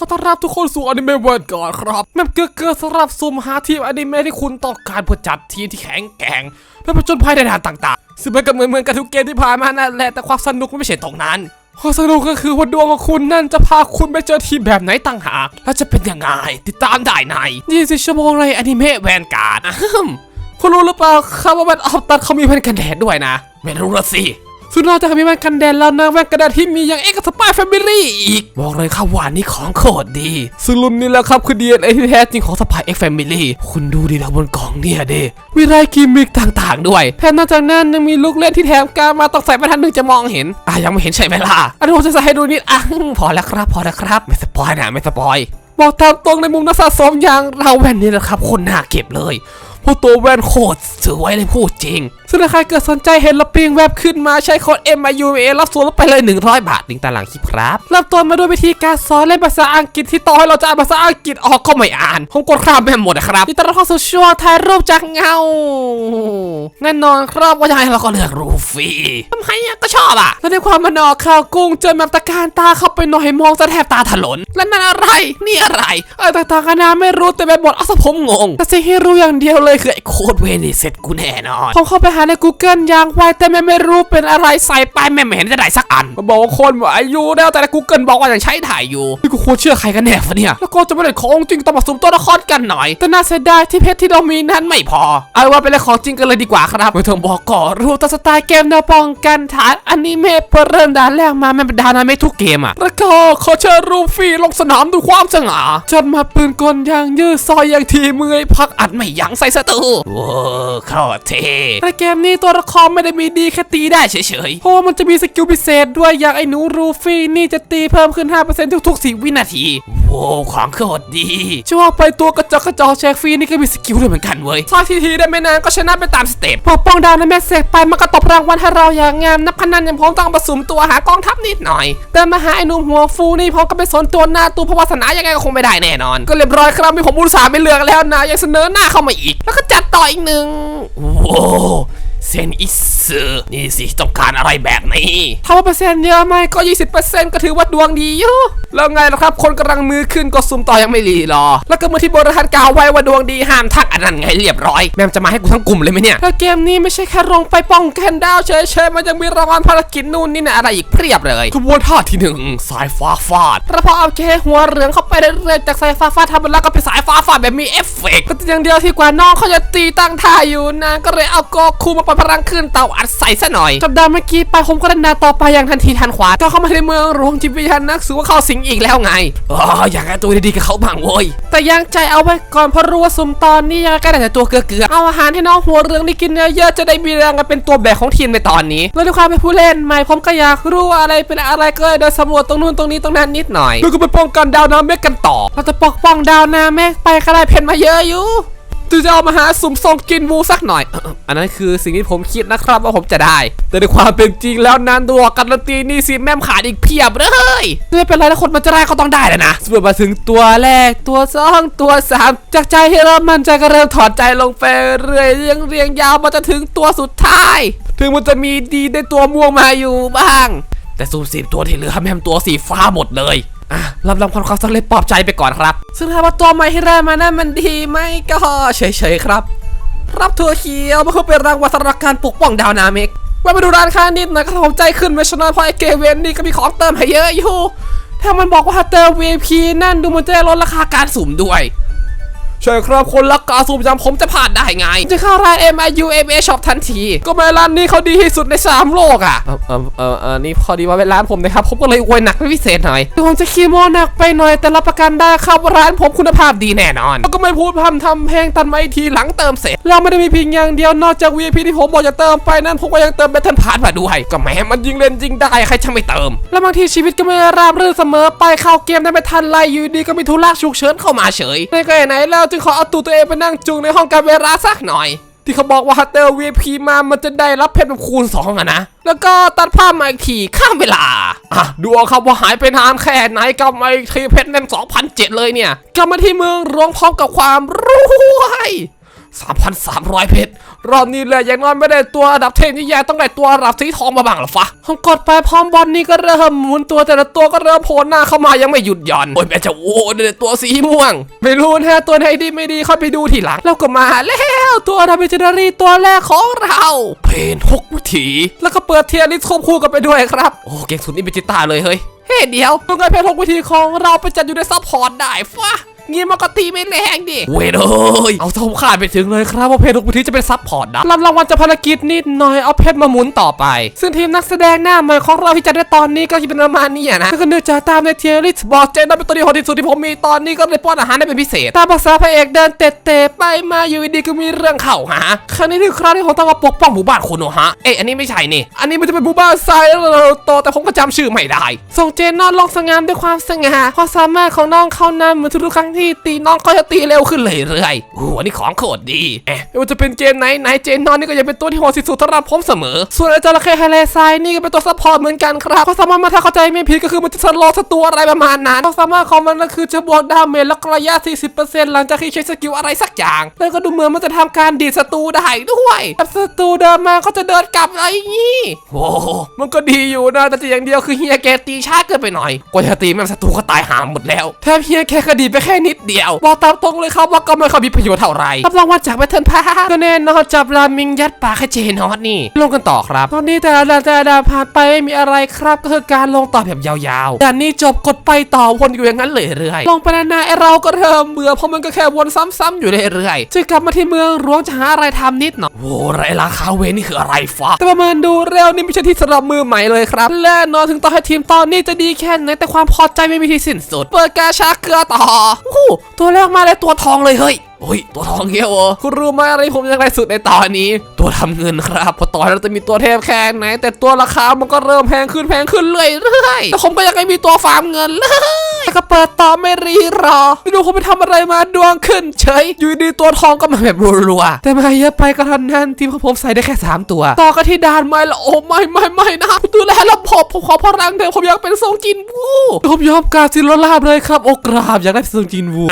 ขอต้อนรับทุกคนสู่อนิเมะเวิร์ดก่อนครับแมปเกือเกือสำหรับซุ่มหาทีมอนิเมะที่คุณต้องการเพื่อจัดทีมที่แข็งแกร่งเพื่อผจญภัยในด่านต่างๆซึ่งมันก็เหมือนเหมือนกับทุกเกมที่ผ่านมานั่นแหละแต่ความสนุกมันไม่ใช่ตรงนั้นความสนุกก็คือว่าดวงของคุณนั่นจะพาคุณไปเจอทีมแบบไหนต่างหากและจะเป็นยังไงติดตามได้ใน20ชั่วโมงในอนิเมะแวนการ์ดคุณรู้หรือเปล่าครับว่ามันออฟตัดเขามีแว่นกันแดดด้วยนะไม่รู้ละสิ ซึ่งนอกจากมีแว่นกันแดดแล้วนะแว่นกันแดดที่มีอย่างเอ็กซ์สปายแฟมิลี่อีก บอกเลยครับว่านี่ของโคตรดี ซึ่งรุ่นนี้แหละครับคือ DNA ที่แท้จริงของสปายเอ็กซ์แฟมิลี่คุณดูดินะบนกล่องเนี่ยดิมีรายกิมมิกต่างๆ ด้วยแถมนอกจากนั้นยังมีลูกเล่นที่แถมการมาตองใส่ไปทันหนึ่งจะมองเห็นอะยังไม่เห็นใช่ไหมล่ะอันนี้ผมจะใส่ให้ดูนิดอะพอแล้วครับ พอแล้วครับ ไม่สปอยนะไม่สปอยบอกตามตรงในมุมนักสะสมอย่างเราแว่นนี้นะครับคนน่าเก็บเลยเพราะตัวแว่นโคตรสวยเลยพูดจริงซึ่งถ้าใครเกิดสนใจเห็นเราปิงแวบขึ้นมาใช้โค้ด M I U A รับส่วนลดไปเลย 100 บาทลิงก์ตารางคลิปครับเริ่มต้นมาด้วยวิธีการสอนเล่นภาษาอังกฤษที่ต่อให้เราจะอ่านภาษาอังกฤษออกก็ไม่อ่านผมกดข้ามไปหมดนะครับที่ตอนรับเข้าสู่ช่วงถ่ายรูปจากเงาแน่นอนครับว่ายังไงเราก็เลือกรูฟี่ทำไมอะก็ชอบอะแล้วในความมันออกข่าวกุ้งเจอแบบตะการตาเข้าไปหน่อยมองจะแทบตาถลนแล้วนั่นอะไรนี่อะไรเออต่างๆกันานาไม่รู้แต่ไปหมดอาซะผมงงแต่สิ่งที่รู้อย่างเดียวเลยคือไอ้โคดเวนี่เสร็จกูแน่นอนผมเข้าไปหาใน Google อย่างไวแต่แม่ไม่รู้เป็นอะไรใส่ไปแม่ไม่เห็นจะได้สักอันมาบอกว่าคนว่าอายุแล้วแต่ใน Google บอกว่ายังใช้ถ่ายอยู่นี่กูควรเชื่อใครกันแน่ฟะเนี่ยแล้วก็จะไม่ได้ของจริงต้องมาสุ่มตัวละครกันหน่อย แต่น่าเสียดายที่เพชรที่เรามีนั้นไม่พอ เอาว่าไปเล่นของจริงกันเลยดีกว่าครับไม่ต้องบอกก่อนรู้แต่สไตล์เกมแนวป้องกันฐานอนิเมะเปิดเริ่มด่านแรกมาแมันเป็นด่านอนิเมะทุกเกมอะแล้วก็ขอเชิญรูฟี่ลงสนามด้วยความสง่าจัดมาปืนกลยางยืดซอยอย่างทีมือพักอัดไม่ยั้งใส่ศัตรูว้าวเข้าเท่แต่เกมมนี้ตัวละครไม่ได้มีดีแค่ตีได้เฉยๆ เพราะว่ามันจะมีสกิลพิเศษด้วยอย่างไอ้หนูรูฟี่นี่จะตีเพิ่มขึ้น 5%ทุกๆ4วินาทีโว้ของโคตรดีจะว่าไปตัวกระจอกกระจอกแชกฟรีนี่ก็มีสกิลด้วยเหมือนกันเว้ยซอยทีทีได้ไม่นานก็ชนะไปตามสเต็ปพอป้องดาวในแม็กเซกไปมันก็ตบรางวัลให้เราอย่างงามนับพนันอย่างพร้อมต้องผสมตัวหากองทัพนิดหน่อย แต่มาหาไอ้หนุ่มหัวฟูนี่พร้อมก็ไปสนตัวหน้าตัวพระวาสนายังไงก็คงไม่ได้แน่นอน ก็เรียบร้อยครับมีผมอุตส่าห์ไม่เลือกแล้วนะยังเสนอหน้าเข้ามาอีก แล้วก็จัดต่ออีกหนึ่งว้ เซนอิสึนี่สิต้องการอะไรแบบนี้ถ้าว่าเปอร์เซ็นต์เยอะไหมก็20%ก็ถือว่าดวงดีอยู่แล้วไงล่ะครับ คนกำลังมือขึ้นก็ซุ่มต่อยังไม่รีรอ แล้วก็เมื่อที่โบราณกล่าวไว้ว่าดวงดีห้ามทักอันนั้นไงเรียบร้อย แม่มจะมาให้กูทั้งกลุ่มเลยไหมเนี่ยแล้วเกมนี้ไม่ใช่แค่ลงไปป้องกันดาวเฉยๆมันยังมีรางวัลภารกิจนู่นนี่นะอะไรอีกเพียบเลยขบวนท่าที่หนึ่งสายฟ้าฟาดแล้วพอเอาเคหัวเหลืองเข้าไปเรื่อยๆจากสายฟ้าฟาดทำมันแล้วก็เป็นสายฟ้าฟาดแบบมีเอฟเฟกต์ก็อย่างเดียวที่กว่าน้องเขาจะตีตั้งท่าอยู่นะก็เลยเอาโกคูมาปล่อยพลังขึ้นเตาอัดใส่ซะหน่อยสัปดาห์เมื่อกี้ไปผมก็เดินดาต่อไปอย่างทันทีทันขวาก็เข้ามาในเมืองหลวงจิตวิญญาณนักสือว่าเข้าสิงอีกแล้วไงอ๋ออยากให้ตัวดีๆกับเขาบ้างโว้ยแต่ยังใจเอาไว้ก่อนเพราะรู้ว่าซุมตอนนี้ยังก็ได้แต่ตัวเกลือๆเอาอาหารให้น้องหัวเรืองได้กินเยอะๆจะได้มีแรงกันเป็นตัวแบกของทีมในตอนนี้แล้วด้วยความเป็นผู้เล่นใหม่ผมก็อยากรู้ว่าอะไรเป็นอะไรก็เลยเดินสำรวจตรงนู้นตรงนี้ตรงนั้นนิดหน่อยแล้วก็ไปป้องกันดาวนาเมกกันต่อเราจะปกป้องดาวนาเมกไปก็ได้เพนมาเยอะอยู่ จะจะเอามาหาสุ่มทรงกินวูสักหน่อย อันนั้นคือสิ่งที่ผมคิดนะครับว่าผมจะได้ แต่ในความเป็นจริงแล้วนั้นตัวการันตีนี่สิแม่มขาดอีกเพียบเลยไม่เป็นไรถ้าคนมันจะได้ก็ต้องได้แหละนะส่วนมาถึงตัวแรกตัวสองตัวสามจากใจที่เรามั่นใจก็เริ่มถอดใจลงไปเรื่อยเรียงเรียงยาวมาจนถึงตัวสุดท้าย ถึงมันจะมีดีในตัวม่วงมาอยู่บ้าง แต่สูสิบตัวที่เหลือแม่มตัวสีฟ้าหมดเลย อะรับรองความความสำเร็จปลอบใจไปก่อนครับ ซึ่งถ้าว่าตัวใหม่ที่ได้มานั้นมันดีไหมก็เฉยๆครับ รับถั่วเขียวมาเพื่อเป็นรางวัลสำหรับการปกป้องดาวนาเมกไว้มาดูร้านค้านิดหนะครับผมใจขึ้นไม่ชนะเพราะไอเกเวนนี่ก็มีของเติมให้เยอะอยู่ ถ้ามันบอกว่าเติม VIP นั่นดูมันจะลดราคาการสุ่มด้วย ใช่ครับคนรักกาสูบจำผมจะผ่านได้ไง จะเข้าร้าน M I U M A Shop ทันที ก็แม่ร้านนี้เขาดีที่สุดใน 3 โลกอะ เออเออเออเออนี่พอดีว่าเป็นร้านผมนะครับ ผมก็เลยอวยหนักเป็นพิเศษหน่อยถึงผมจะคีโมหนักไปหน่อยแต่รับประกันได้ครับว่าร้านผมคุณภาพดีแน่นอนแล้วก็ไม่พูดพร่ำทำเพลงตันมาอีกทีหลังเติมเสร็จ เราไม่ได้มีเพียงอย่างเดียวนอกจาก VIP ที่ผมบอกจะเติมไปนั้นผมก็ยังเติมเบทเทิลพาร์มาด้วยก็แหม้มันยิงเล่นยิงได้ใครจะไม่เติม แล้วบางทีชีวิตก็ไม่ราบรื่นเสมอไปเข้าเกมได้ไม่ทันไรอยู่ดีก็มีธุระฉุกเฉินเข้ามาเฉยในก็ไหนแล้วจึงขอเอาตัวตัวเองไปนั่งจุงในห้องการเวลาสักหน่อย ที่เขาบอกว่าฮัตเตอร์ VIP มามันจะได้รับเพชรแบบคูณ2อะนะ แล้วก็ตัดภาพมาอีกทีข้ามเวลา อะ ดูเอาครับว่าหายไปนานแค่ไหนกลับมาอีกทีเพชรเล่ม2007 เลยเนี่ย กลับมาที่เมืองรวงพร้อมกับความรวย 3,300 เพชร รอบนี้เลยอย่างน้อยไม่ได้ตัวระดับเทพนี่แย่ต้องได้ตัวระดับสีทองมาบ้างหรอฟะผมกดไปพร้อมบอลนี่ก็เริ่มหมุนตัวแต่ละตัวก็เริ่มโผล่หน้าเข้ามายังไม่หยุดหย่อน โอ้ยแม่จะโอ้เด็ตัวสีม่วง ไม่รู้นะตัวไหนดีไม่ดีค่อยไปดูทีหลัง แล้วก็มาแล้วตัวดามิจนรีตัวแรกของเรา เพนหกวิถีแล้วก็เปิดเทียร์ลิสควบคู่กันไปด้วยครับ โอ้เก่งสุดนี่เป็นจิตาเลยเฮ้ยเฮ้เดียวตัวไงเพนหกวิธีของเราไปจัดอยู่ในซัพพอร์ตได้ฟะ เงี้ยมันก็ตีไม่แรงดิ เว้ยเอ้ยเอาทงขาดไปถึงเลยครับว่าเพนทุกวิธีจะเป็นซัพพอร์ตนะรับรางวัลจากภารกิจนิดหน่อยเอาเพชรมาหมุนต่อไป ซึ่งทีมนักแสดงหน้าใหม่ของเราที่จะได้ตอนนี้ก็จะเป็นประมาณนี้อะนะแล้วก็เนื่องจากตามในเทียริสบอกเจนนั้นเป็นตัวที่โหดที่สุดที่ผมมีตอนนี้ก็เลยป้อนอาหารได้เป็นพิเศษตามภาษาพระเอกเดินเตะเตะไปมาอยู่ดีๆก็มีเรื่องเข่าหาครั้งนี้คือครั้งที่ผมต้องมาปกป้องหมู่บ้านโคโนฮะเอ๊ะอันนี้ไม่ใช่นี่ อันนี้มันจะเป็นหมู่บ้านทรายแล้วเราโตแต่ผมก็จำชื่อไม่ได้ส่งเจนนอนลงสงามด้วยความสง่าความสามารถของน้องเขานั้นเหมือนทุกๆครั้งที่ตีน้องก็จะตีเร็วขึ้นเรื่อยๆโอ้โหอันนี้ของโคตรดีเอ๊ะไม่ว่าจะเป็นเกมไหนไหนเจนนอนนี่ก็ยังเป็นตัวที่โหดที่สุดสำหรับผมเสมอ ส่วนไอ้จระเข้ไฮไลทรายนี่ก็เป็นตัวซัพพอร์ตเหมือนกันครับควาสามารถมาถ้าเข้าใจไม่ผิดก็คือมันจะสโลว์ศัตรูอะไรประมาณนั้นความสามารถของมันก็คือจะบวกดาเมจและระยะ 40%หลังจากที่ใช้สกิลอะไรสักอย่าง แล้วก็ดูเหมือนมันจะทำการดีดศัตรูได้ด้วยถ้าศัตรูเดินมาก็จะเดินกลับอะไรอย่างงี้โอ้โหมันก็ดีอยู่นะแต่อย่างเดียวคือเฮียแกตีช้าเกินไปหน่อยกว่าจะตีแม่ศัตรูก็ตายหามหมดแล้วแถมเฮียแกก็ดีไปแค่นดเดียว บอกตามตรงเลยครับว่าก็ไม่ค่อยมีประโยชน์เท่าไหร่รับรางวัลจากแบทเทิลพาก็แน่นอนจับรามิงยัดปากให้เจนอตนี่ ลงกันต่อครับ ตอนนี้แต่ละด่านแต่ละด่านผ่านไปไม่มีอะไรครับ ก็คือการลงต่อแบบยาวๆด่านนี้จบกดไปต่อวนอยู่อย่างนั้นเลยเรื่อยๆลงไปนานๆไอเราก็เริ่มเบื่อเพราะมันก็แค่วนซ้ำๆอยู่เรื่อยๆจึงกลับมาที่เมืองหลวงจะหาอะไรทำนิดหน่อยโว้ไรราคาเวนี่คืออะไรฟะแต่ประเมินดูเร็วนี่ไม่ใช่ที่สำหรับมือใหม่เลยครับและแน่นอนถึงต่อให้ทีมตอนนี้จะดีแค่ไหนแต่ความพอใจไม่มีที่สิ้นสุด เปิดกาชาเกลือต่อโอ้ตัวแรกมาแล้วตัวทองเลยเฮ้ยโอ้ยตัวทองเงี้ยวเหรอคุณรู้ไหมอะไรผมอยากได้สุดในตอนนี้ ตัวทำเงินครับพอตอนเราจะมีตัวเทพแค่ไหน แต่ตัวราคามันก็เริ่มแพงขึ้นแพงขึ้นเรื่อยๆแต่ผมก็ยังไม่มีตัวฟาร์มเงินเลย แล้วก็เปิดต่อไม่รีรอไม่รู้เขาไปทำอะไรมาดวงขึ้นเฉยอยู่ดีตัวทองก็มาแบบรัวๆแต่มาเยอะไปก็ทันนั้นทีมของผมใส่ได้แค่ 3 ตัว ต่อกันที่ด่านไม่ละโอ้ไม่ไม่ไม่นะดูแลระบบผมขอพลังเถอะผมอยากเป็นทรงจินวูผมยอมกาบสิโรลาบเลยครับ โอกราบอยากได้ทรงจินวู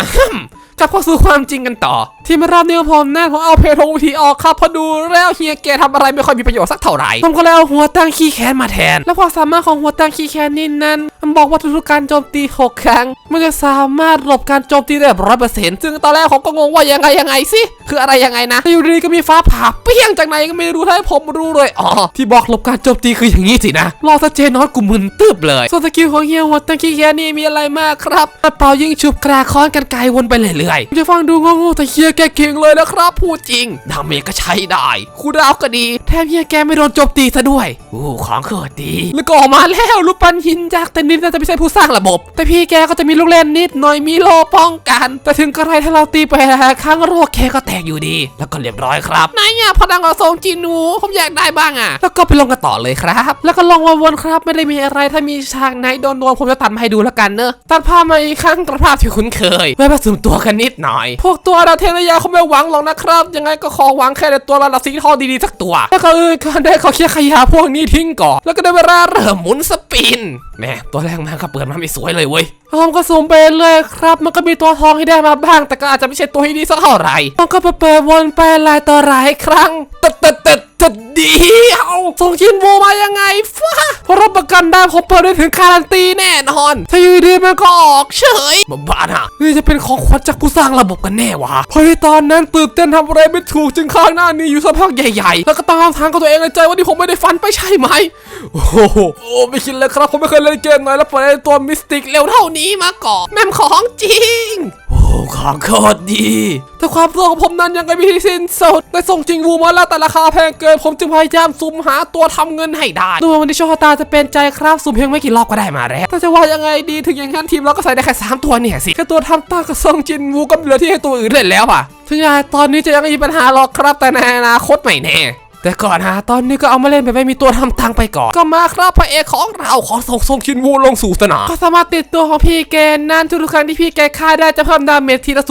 กลับเข้าสู่ความจริงกันต่อ ที่มารอบนี้ของผมนั่นผมเอาเพลงวิธีออกครับเพอดูแล้วเฮียแกทำอะไรไม่ค่อยมีประโยชน์สักเท่าไหร่ผมก็เลยเอาหัวตั้งขี้แค้นมาแทน แล้วความสามารถของหัวตั้งขี้แค้นนี่นั้นมันบอกว่าทุกๆการโจมตีหกครั้ง มันจะสามารถหลบการโจมตีได้แบบร้อยเปอร์เซ็นต์ซึ่งตอนแรกผมก็งงว่ายังไงยังไงสิคืออะไรยังไงนะแต่อยู่ดีๆก็มีฟ้าผ่าเปรี้ยงจากไหนก็ไม่รู้ถ้าให้ผมรู้เลยอ๋อที่บอกหลบการโจมตีคืออย่างนี้สินะรอซะเจนอตกูมึนตึบเลยส่วนสกิลของเฮียหัวตั้งขี้แค้นนี่มีอะไรมากครับเป่ายิงฉุบกระค้อนกันไกลวนไปเรื่อยๆจะฟังดูงงๆแต่เฮียแกเก่งเลยนะครับ พูดจริงดาเมจก็ใช้ได้คูดาวก็ดี แถมเฮียแกไม่โดนโจมตีซะด้วยโอ้ของเขิดดี แล้วก็ออกมาแล้วรูปปั้นหินจากแต่นิดน่าจะไม่ใช่ผู้สร้างระบบ แต่พี่แกก็จะมีลูกเล่นนิดหน่อยมีโลป้องกัน แต่ถึงกระไรถ้าเราตีไปหลายๆครั้งโรคแกก็แตกอยู่ดี แล้วก็เรียบร้อยครับนายเนี่ยพลังของทรงจินูผมอยากได้บ้างอะ แล้วก็ไปลงกันต่อเลยครับ แล้วก็ลองวนๆครับ ไม่ได้มีอะไรถ้ามีฉากไหนโดนโดนผมจะตัดมาให้ดูแล้วกันเนอะตัดภาพมาอีกครั้งตัดภาพที่คุ้นเคยไว้ผสมตัวกันนิดหน่อย พวกตัวดาวเทระยาเขาไม่หวังหรอกนะครับ ยังไงก็ขอหวังแค่ในตัวระดับสีทองดีๆสักตัว แล้วก็เออการได้เขาเคลียร์ขยะพวกนี้ทิ้งก่อน แล้วก็ได้เวลาเริ่มหมุนสปิน แม่ตัวแรกมาก็เปิดมาไม่สวยเลยเว้ยผมก็สุ่มไปเลยครับ มันก็มีตัวทองที่ได้มาบ้าง แต่ก็อาจจะไม่ใช่ตัวที่ดีสักเท่าไหร่ผมก็ไปเปิดวนไปหลายต่อหลายครั้งตึ ดตึดตึดตึดเดียวส่งชินโวมายังไงฟ้าเพราะรับประกันได้ผมเปิดได้ถึงการันตีแน่นอน ถ้าอยู่ดีมันก็ออกเฉยบ้าๆนะนี่จะเป็นของขวัญจากผู้สร้างระบบกันแน่วะเพราะที่ตอนนั้นตื่นเต้นทำอะไรไม่ถูกจึงข้างหน้านี้อยู่สักพักใหญ่ๆ แล้วก็ตั้งคำถามกับตัวเองในใจว่าที่ผมไม่ได้ฟันไปใช่ไหมโอ้โหไม่คิดเลยครับผมไม่เคยเล่นเกมไหนแล้วเปิดตัวมิสติกเร็วเท่านี้มาก่อนแม่มของจริงโของโคตรดี แต่ความรู้ของผมนั้นยังไม่มีที่สิ้นสุดได้ส่งจริงวูมาแล้วแต่ราคาแพงเกิน ผมจึงพยายามซุ่มหาตัวทำเงินให้ได้ดูวันนี้โชคตาจะเป็นใจครับซุ่มเพียงไม่กี่รอบก็ได้มาแล้วแต่จะว่ายังไงดีถึงอย่างนั้นทีมเราก็ใส่ได้แค่สามตัวเนี่ยสิแค่ตัวทำตากับส่งจินวูก็เหลือที่ให้ตัวอื่นเล่นแล้วอะถึงอย่างไรตอนนี้จะยังไม่มีปัญหาหรอกครับแต่ในอนาคตไม่แน่ แต่ก่อนฮะตอนนี้ก็เอามาเล่นแบบไม่มีตัวทำตังไปก่อน ก็มาครับพระเอกของเราขอส่งทรงชินวูลงสู่สนามก็สามารถติดตัวของพี่แกนั้นทุกครั้งที่พี่แกฆ่าได้จะเพิ่มดาเมจทีละ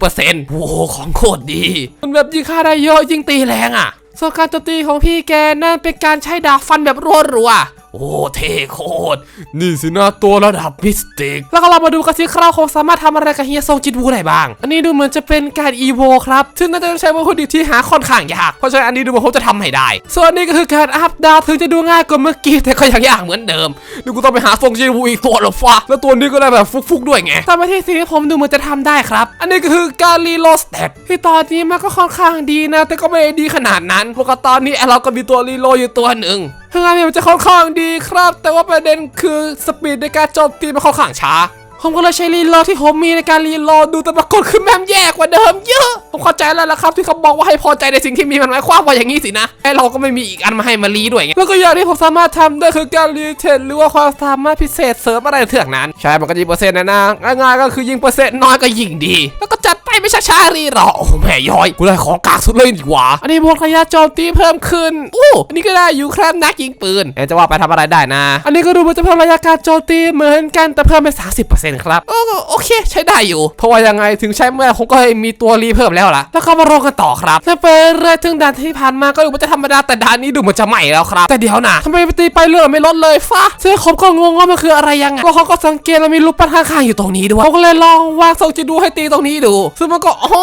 0.1%โอ้โหของโคตรดี มันแบบยิงฆ่าได้เยอะยิงตีแรงอะส่วนการโจมตีของพี่แกนั่นเป็นการใช้ดาบฟันแบบรัวๆ โอ้เท่โคตร นี่สินะตัวระดับมิสติก แล้วก็เรามาดูกันสิครับเขาสามารถทำอะไรกับเฮียซงจินวูได้บ้าง อันนี้ดูเหมือนจะเป็นการอีโวครับ ซึ่งน่าจะใช้วัตถุดิบที่หาค่อนข้างยาก เพราะฉะนั้นอันนี้ดูเหมือนเขาจะทำให้ได้ ส่วนอันนี้ก็คือการอัพดาวถึงจะดูง่ายกว่าเมื่อกี้แต่ก็ยังยากเหมือนเดิมดูกูต้องไปหาซงจินวูอีกตัวหรอฟ้าแล้วตัวนี้ก็ได้แบบฟุกๆด้วยไงแตามไปที่สิ่งที่ผมดูเหมือนจะทำได้ครับ อันนี้ก็คือการรีโลสเตตที่ตอนนี้มันก็ค่อนข้างดีนะ แต่ก็ไม่ได้ดีขนาดนั้นเพราะตอนนี้เราก็มีตัวรีโลอยู่ตัวหนึ่ง ทางานเนี่ยมันจะค่อนข้างดีครับ แต่ว่าประเด็นคือสปีดในการโจมตีมันค่อนข้างช้าผมก็เลยใช้รีโหลดที่ผมมีในการรีโหลดดูแต่ปรากฏคือแม่มแย่กว่าเดิมเยอะ ผมเข้าใจแล้วล่ะครับที่เขาบอกว่าให้พอใจในสิ่งที่มีมันหมายความว่าอย่างนี้สินะไอเราก็ไม่มีอีกอันมาให้มารีด้วยไงแล้วก็อย่างที่ผมสามารถทำได้คือการรีเทนหรือว่าความสามารถพิเศษเสริมอะไรเถื่องนั้น ใช่มันก็ยิงเปอร์เซ็นต์นะนะง่ายๆก็คือยิงเปอร์เซ็นต์น้อยก็ยิ่งดี แล้วก็จัด ไปไม่ช้าๆรีหรอโอ้แม่ย้อยกูได้ของกากสุดเลยดีกว่า อันนี้บวกระยะโจมตีเพิ่มขึ้นอู้อันนี้ก็ได้อยู่ครับนักยิงปืนเอ๊ะจะว่าไปทำอะไรได้นะ อันนี้ก็ดูเหมันจะเพิ่มระยะการโจมตีเหมือนกันแต่เพิ่มเป็น30%ครับโอ้โอเค ใช้ได้อยู่ เพราะว่ายังไงถึงใช้เมื่อผมก็มีตัวรีเพิ่มแล้วล่ะ แล้วก็มาลงกันต่อครับถ้าไปเรื่อยถึงด่านที่ผ่านมาก็ดูเหมันจะธรรมดาแต่ด่านนี้ดูเหมันจะใหม่แล้วครับ แต่เดี๋ยวนะทำไมไปตีไปเรื่อยไม่ลดเลยฟ้าเจ้าผมก็งงว่ามันคืออะไรยังไงเพราะเขาก็สังเกตแล้วมีรูปปั้นข้างๆอยู่ตรงนี้ด้วยผมก็เลยลองวางทรงจะดูให้ตีตรงนี้ดูซึ่งมันก็อ๋อ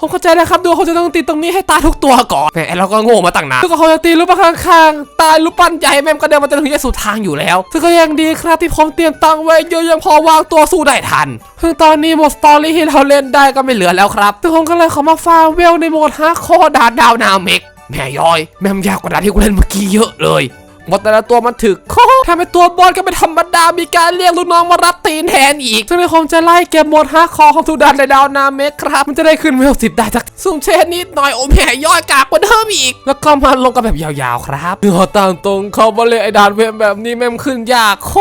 ผมเข้าใจแล้วครับดูเขาจะต้องตีตรงนี้ให้ตายทุกตัวก่อนแหมเราก็โง่มาตั้งนานแล้วก็เขาจะตีรูปปั้นข้างๆตายรูปปั้นใหญ่แม่มก็เดินมาจนถึงที่สุดทางอยู่แล้วซึ่งก็ยังดีครับที่ผมเตรียมตังค์ไว้เยอะยังพอวางตัวสู้ได้ทันซึ่งตอนนี้หมดสตอรี่ที่เราเล่นได้ก็ไม่เหลือแล้วครับซึ่งผมก็เลยขอมาฟาร์มเวลในโหมดฮาร์ดคอร์ดาดาวนาเมกแม่ย้อย แม่มยากกว่าดานที่กูเล่นเมื่อกี้เยอะเลย หมดแต่ละตัวมันถึกโคถ้าเป็นตัวบอลก็เป็นธรรมดา มีการเรียกลูกน้องมารับตีนแทนอีกซึ่งในคงจะไล่เก็บหมดห้าคอของทุดานในดาวนาเมกครับ มันจะได้ขึ้นเวลสิบได้จากซุ่มเชนนิดหน่อยโอ้แม่ย่อยกากกว่าเดิมอีก แล้วก็มาลงกันแบบยาวๆครับเนื้อตามตรงเขามาเลยไอ้ดานเวมแบบนี้แม่มขึ้นยากโค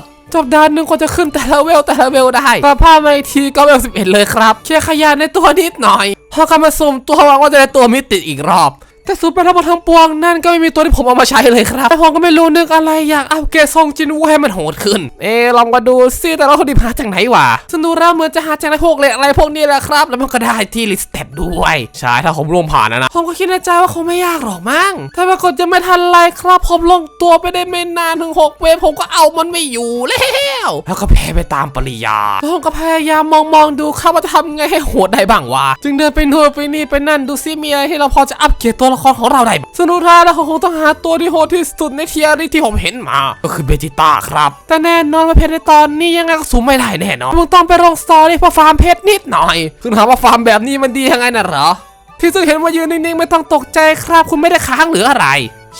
ตรจบดานหนึ่งก็จะขึ้นแต่ละเวลแต่ละเวลได้ตาภาพมาอีกทีก็เวล11เอ็ดเลยครับแค่ขยานในตัวนิดหน่อยพอกันมาสุ่มตัวหวังว่าจะได้ตัวมิติอีกรอบ แต่สุ่มไปทั้งหมดทั้งปวงนั่นก็ไม่มีตัวที่ผมเอามาใช้เลยครับแต่ผมก็ไม่รู้นึกอะไรอยากอัปเกรดทรงจินวูให้มันโหดขึ้น เอลองมาดูซิแต่เราคนดิบหาจากไหนวะซึ่งดูแล้วเหมือนจะหาจากในพวกเหล็กอะไรพวกนี้แหละครับ แล้วมันก็ได้ที่ลิสเต็ปด้วยใช่ถ้าผมรวมผ่านนะนะผมก็คิดในใจว่าคงไม่ยากหรอกมั้งแต่ปรากฏยังไม่ทันไรครับผมลงตัวไปได้ไม่นานถึงหกเวฟผมก็เอามันไม่อยู่แล้ว แล้วก็แพ้ไปตามปริยาแล้วผมก็พยายามมองมองดูครับว่าจะทำไงให้โหดได้บ้างวะ จึงเดินไปนู่นไปนี่ไปนั่นดูซิมีอะไรที่เราพอจะอัปเกรดตัวละครของเราได้สนุท้ายแล้วคงต้องหาตัวที่โหดที่สุดในเทียร์ที่ผมเห็นมา ก็คือเบจิต้าครับ แต่แน่นอนว่าเพชรในตอนนี้ยังไงก็สูงไม่ได้แน่นอนมึงต้องไปลงสตอรี่เพื่อฟาร์มเพชรนิดหน่อยซึ่งถามว่าฟาร์มแบบนี้มันดียังไงน่ะเหรอที่ซึ่งเห็นว่ายืนนิ่งๆไม่ต้องตกใจครับ คุณไม่ได้ค้างหรืออะไร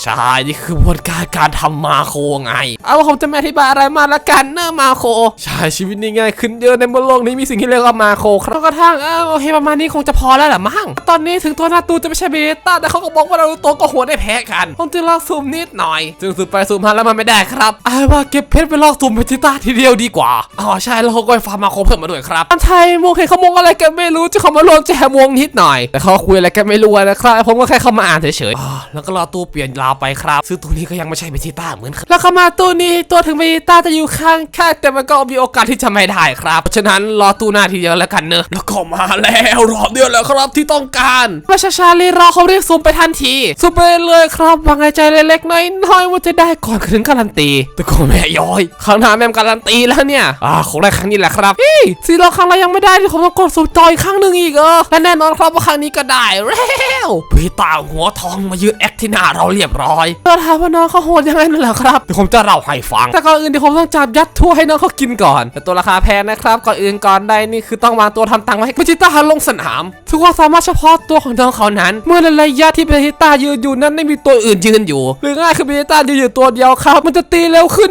ใช่ นี่คือกระบวนการการทำมาโคไง เอาว่าผมจะไม่อธิบายอะไรมากละกันเนอะมาโค ใช่ชีวิตนี่ง่ายขึ้นเยอะในบนโลกนี้มีสิ่งที่เรียกว่ามาโคครับกระทั่งเออโอเคประมาณนี้คงจะพอแล้วแหละมั้ง ตอนนี้ถึงตัวหนาตูจะไม่ใช่เบต้าแต่เขาก็บอกว่าเราตัวก็หัวได้แพ้กันผมจึงลองซูมนิดหน่อย จึงซูมไปซูมมาแล้วมันไม่ได้ครับเอาว่าเก็บเพชรไปลอกซูมเบจิต้าทีเดียวดีกว่า อ๋อใช่แล้วเขาก็ไปฟาร์มมาโคเพิ่มมาด้วยครับอันไทยมงเห็นเขามงอะไรกันไม่รู้จะเขามารวมแจมวงนิดหน่อย แต่เขาคุยอะไรกันไม่รู้นะครับผมก็แค่เข้ามาอ่านเฉยๆอ๋อแล้วก็รอตู้เปลี่ยนลาวไปครับ ซึ่งตัวนี้ก็ยังไม่ใช่เบจิต้าเหมือนกันแล้วเข้ามาตู้นี้ตัวถึงเบจิต้าจะอยู่ข้างข้างแต่มันก็มีโอกาสที่จะไม่ได้ครับเพราะฉะนั้นรอตู้หน้าทีเดียวแล้วกันเนอะแล้วก็มาแล้วรอบเดียวแล้วครับที่ต้องการประชาชาลีรอเขาเรียกซูมไปทันทีซูมไปเลยครับวางใจเล็กๆน้อยๆว่าจะได้ก่อนถึงการันตีแต่ก็แม่ย้อยครั้งหน้าแม่มการันตีแล้วเนี่ยอ่าคงได้ครั้งนี้แหละครับเฮ้ยซีรอครั้งแรกยังไม่ได้ที่ผมต้องกดสุ่มจอยครั้งหนึ่งอีกเออและแน่นอนครับว่าครั้งนี้ก็ได้แล้วพี่ตาหัวทองมายืนแอคที่หน้าเราเรียบร้อยเราถามว่าน้องเขาโหดยังไงนั่นแหละครับเดี๋ยวผมจะเล่าให้ฟัง แต่ก่อนอื่นเดี๋ยวผมต้องจับยัดทั่วให้น้องเขากินก่อน แต่ตัวราคาแพงนะครับ ก่อนอื่นก่อนใดนี่คือต้องวางตัวทำตังค์ไว้ให้เบจิต้าลงสนาม ถือว่าสามารถเฉพาะตัวของน้องเขานั้น เมื่อในระยะที่เบจิต้ายืนอยู่นั้นไม่มีตัวอื่นยืนอยู่ หรือง่ายคือเบจิต้ายืนอยู่ตัวเดียวครับ มันจะตีเร็วขึ้น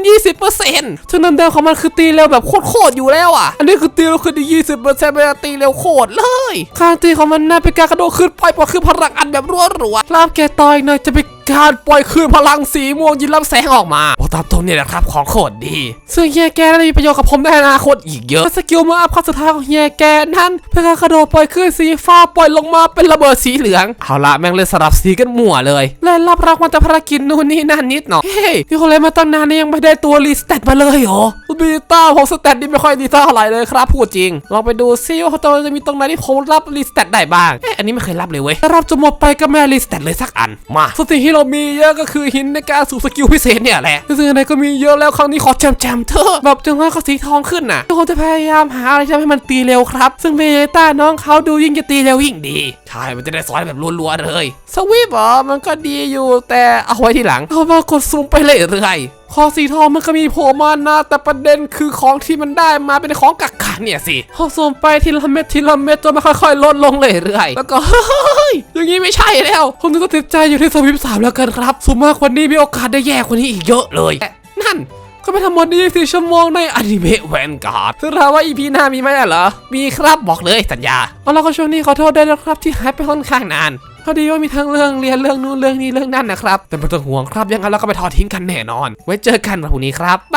20%ซึ่งเดิมๆของมันคือตีเร็วแบบโคตรๆอยู่แล้วอะ อันนี้คือตีเร็วขึ้นที่20%เป็นการตีเร็วโคตรเลยการตีของมันน่าเป็นการกระโดดขึ้นปล่อยปล่อยคือพลังอันแบบรัวๆลาบแกต่อยหน่อยจะไป การปล่อยคลื่นพลังสีม่วงยินลำแสงออกมาโอตามตรงนี้แหละครับของโคตรดี ซึ่งเฮียแกน่าจะมีประโยชน์กับผมในอนาคตอีกเยอะสกิลมืออัพขั้นสุดท้ายของเฮียแกนั้นเป็นการกระโดดปล่อยคลื่นสีฟ้าปล่อยลงมาเป็นระเบิดสีเหลืองเอาละแม่งเลยสลับสีกันมั่วเลยและรับรางวัลจากภารกิจนู่นนี่นั่นนิดหน่อยเฮ้ยที่คนเล่นมาตั้งนานนี่ยังไม่ได้ตัวรีสเตตมาเลยเหรอบีต้าผมสเตตนี่ไม่ค่อยดีเท่าไหร่เลยครับพูดจริงลองไปดูซิว่าตัวจะมีตรงไหนที่ผมรับรีสเตตได้บ้างเอ๊ะอันนี้ไม่เคยรับเลยเว้ยรับจนหมดไปก็ไม่รีสเตตเลยสักอันมาสติฮิโรเรามีเยอะก็คือหินในการสู่สกิลพิเศษเนี่ยแหละซึ่งอะไรก็มีเยอะแล้วครั้งนี้ขอแจมแจมๆเถอะแบบจังหวะเขาสีทองขึ้นน่ะทุกคนจะพยายามหาอะไรทำให้มันตีเร็วครับ ซึ่งเบต้าน้องเขาดูยิ่งจะตีเร็วยิ่งดี ใช่ มันจะได้สอนแบบรัวๆเลย สวีปอ๋อมันก็ดีอยู่แต่เอาไว้ทีหลัง เอามากดซูมไปเรื่อยๆคอสีทองมันก็มีโผล่มานะ แต่ประเด็นคือของที่มันได้มาเป็นของกักขันเนี่ยสิพอซูมไปทีละเม็ดทีละเม็ดจนมันค่อยๆ ลดลงเรื่อยๆแล้วก็เฮ้ยอย่างนี้ไม่ใช่แล้วผมจะตัดสินใจอยู่ที่สวิปสามแล้วกันครับสูงมากกว่านี้มีโอกาสได้แย่กว่านี้อีกเยอะเลยแต่นั่นก็ไปทำหมด24ชั่วโมงในอนิเมะแวนการ์ดซึ่งถามว่า EP หน้ามีไหมเหรอ มีครับบอกเลยสัญญาเอาแล้วก็ช่วงนี้ขอโทษด้วยนะครับที่หายไปค่อนข้างนาน พอดีว่ามีทั้งเรื่องเรียนเรื่องนู้นเรื่องนี้เรื่องนั่นนะครับ แต่ไม่ต้องห่วงครับยังไงเราก็ไปทอดทิ้งกันแน่นอน ไว้เจอกันวันพรุ่งนี้ครับบา